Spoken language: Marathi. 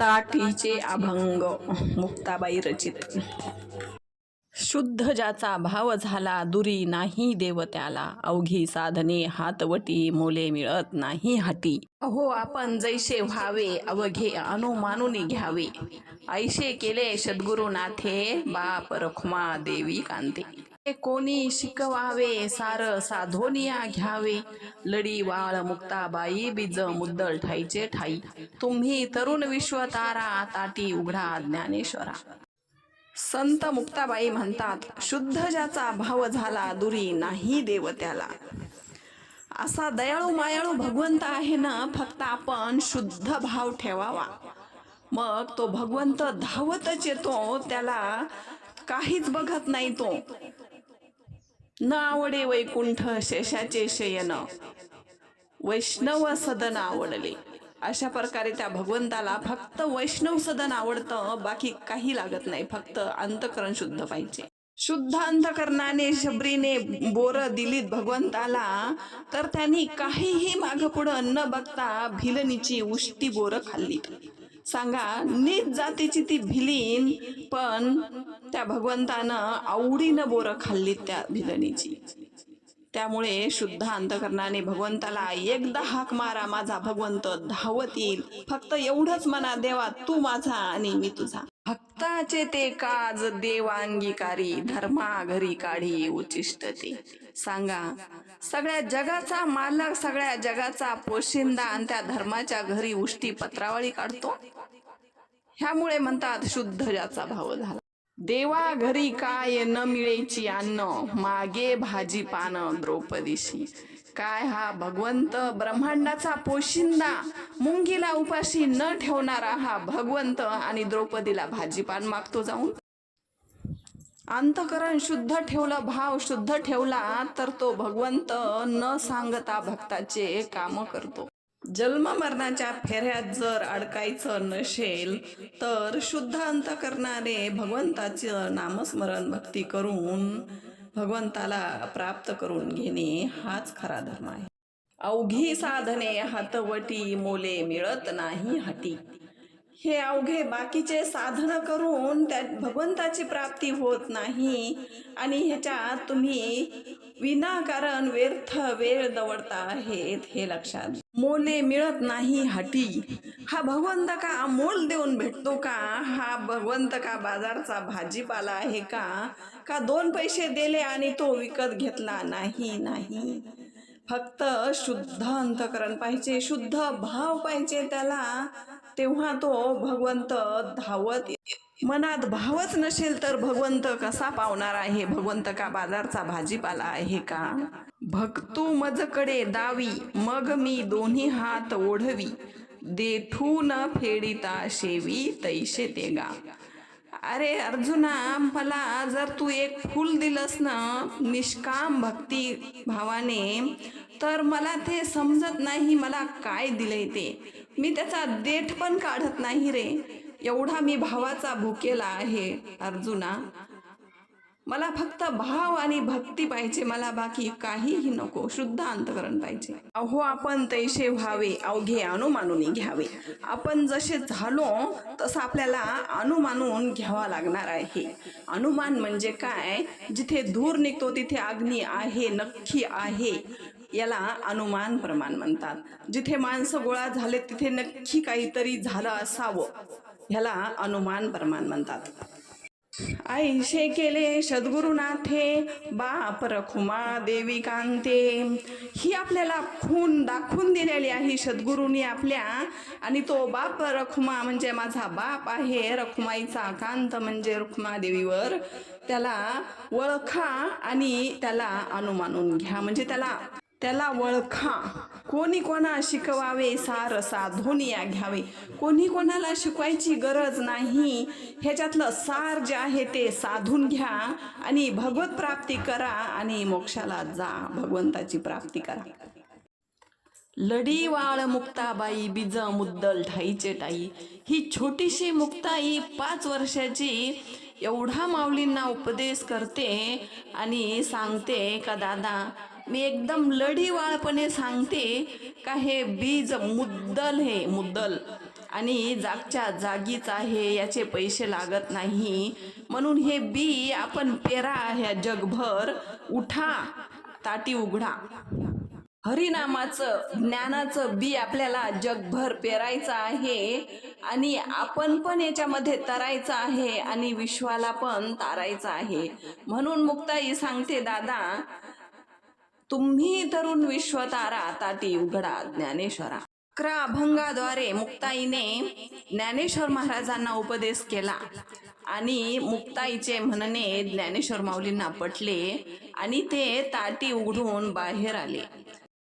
ताटीचे अभंग. मुक्ताबाई रचित. शुद्ध ज्याचा भाव झाला दुरी नाही देवत्याला. अवघी साधने हातवटी मोले मिळत नाही हाती. अहो आपण जैसे व्हावे अवघे अनुमानुनी घ्यावे. ऐसे केले सद्गुरुनाथे बाप रखुमा देवी कांते. कोणी शिकवावे सार साधोनिया घ्यावे. लडी वाळ मुक्ताबाई बीज मुद्दल ठाईचे ठाई. तुम्ही तरुण विश्वतारा ताटी उघडा ज्ञानेश्वरा. संत मुक्ताबाई म्हणतात शुद्ध ज्याचा भाव झाला दुरी नाही देव त्याला असा दयाळू मायाळू भगवंत आहे ना फक्त आपण शुद्ध भाव ठेवावा. मग तो भगवंत धावतच येतो त्याला काहीच बघत नाही तो. न आवडे वैकुंठ शेषाचे शयन. वैष्णव सदन आवडले. अशा प्रकारे त्या भगवंताला फक्त वैष्णव सदन आवडतं बाकी काही लागत नाही. फक्त अंतकरण शुद्ध पाहिजे. शुद्ध अंतकरणाने शबरीने बोर दिलीत भगवंताला तर त्यांनी काहीही माग पुढं न बघता भिलनीची उष्टी बोरं खाल्ली सांगा नीच जातीची ती भिलीन पण त्या भगवंतानं आवडीनं बोरं खाल्ली त्या भिलनीची. त्यामुळे शुद्ध अंतकरणाने भगवंताला एकदा हाक मारा माझा भगवंत धावत येईल फक्त एवढंच म्हणा देवा तू माझा आणि मी तुझा. भक्ताचे ते काज देवांगीकारी धर्मा घरी काढी उचिष्ट ते सांगा सगळ्या जगाचा मालक सगळ्या जगाचा पोशिंदा आणि त्या धर्माच्या घरी उष्टी पत्रावळी काढतो? ह्यामुळे म्हणतात शुद्ध ज्याचा भाव झाला. देवा घरी काय न मिळेची अन्न मागे भाजी पान द्रौपदीशी. काय हा भगवंत ब्रह्मांडाचा पोशिंदा? मुंगीला उपाशी न ठेवणारा हा भगवंत आणि द्रौपदीला भाजीपान मागतो जाऊन? अंतकरण शुद्ध ठेवलं भाव शुद्ध ठेवला तर तो भगवंत न सांगता भक्ताचे काम करतो. जन्म मरणाच्या फेऱ्यात जर अडकायचं नसेल तर शुद्ध अंत करणारे भगवंताचं नामस्मरण भक्ती करून भगवंताला प्राप्त करून घेणे हाच खरा धर्म आहे. अवघी साधने हातवटी मोले मिळत नाही हाती. हे अवघे बाकीचे साधन करून त्या भगवंताची प्राप्ती होत नाही. आणि ह्याच्यात तुम्ही विनाकारण व्यर्थ वेळ दवडता आहेत हे लक्षात. मोले मिळत नाही हाटी. हा भगवंत का मोल देऊन भेटतो का? हा भगवंत का बाजारचा भाजीपाला आहे का? का दोन पैसे दिले आणि तो विकत घेतला? नाही नाही. फक्त शुद्ध अंतकरण पाहिजे शुद्ध भाव पाहिजे त्याला. तेव्हा तो भगवंत धावत मनात भावच नसेल तर भगवंत कसा पावणार आहे? भगवंत का बाजारचा भाजीपाला आहे का? भक्तू मजकडे दावी मग मी दोन्ही हात ओढवी. देठू न फेडिता शेवी तैसे ते गा. अरे अर्जुना मला जर तू एक फूल दिलंस ना निष्काम भक्ती भावाने तर मला ते समजत नाही मला काय दिलंय ते? मी त्याचा देठ पण काढत नाही रे. एवढा मी भावाचा भुकेला आहे अर्जुना. मला फक्त भाव आणि भक्ती पाहिजे मला बाकी काहीही नको. शुद्ध अंतकरण पाहिजे. अहो आपण तैसे व्हावे अवघे अनुमानून घ्यावे. आपण जसे झालो तसं आपल्याला अनुमानून घ्यावा लागणार आहे. अनुमान म्हणजे काय? जिथे धूर निघतो तिथे अग्नी आहे नक्की आहे. याला अनुमान प्रमाण म्हणतात. जिथे माणसं गोळा झाले तिथे नक्की काहीतरी झालं असावं. ह्याला अनुमान प्रमाण म्हणतात. ऐशे केले सद्गुरुनाथे बाप रखुमा देवी कांते ही आपल्याला खून दाखवून दिलेली आहे सद्गुरूंनी आपल्या. आणि तो बाप रखुमा म्हणजे माझा बाप आहे. रखुमाईचा कांत म्हणजे रुक्मा देवीवर. त्याला ओळखा आणि त्याला अनुमानून घ्या. म्हणजे त्याला त्याला वळखा. कोणी कोणा शिकवावे सार साधोनिया घ्यावे. कोणी कोणाला शिकवायची गरज नाही. ह्याच्यातलं सार जे आहे ते साधून घ्या आणि भगवत प्राप्ती करा आणि मोक्षाला जा. भगवंताची प्राप्ती करा. लढी वाळ मुक्ताबाई बीज मुद्दल ठाईचे टाई. ही छोटीशी मुक्ताई पाच वर्षाची एवढा माऊलींना उपदेश करते आणि सांगते का दादा मी एकदम लढीवाळपणे सांगते का हे बीज मुद्दल हे मुद्दल. आणि जागच्या जागीच आहे याचे पैसे लागत नाही. म्हणून हे बी आपण पेरा ह्या जगभर उठा ताटी उघडा. हरिनामाचं ज्ञानाचं बी आपल्याला जगभर पेरायचं आहे आणि आपण पण याच्यामध्ये तरायचं आहे आणि विश्वाला पण तारायचं आहे. म्हणून मुक्ताई सांगते दादा तुम्ही तरुण विश्वतारा ताटी उघडा ज्ञानेश्वरा. अकरा अभंगाद्वारे मुक्ताईने ज्ञानेश्वर महाराजांना उपदेश केला आणि मुक्ताईचे म्हणणे ज्ञानेश्वर माऊलींना पटले आणि ते ताटी उघडून बाहेर आले.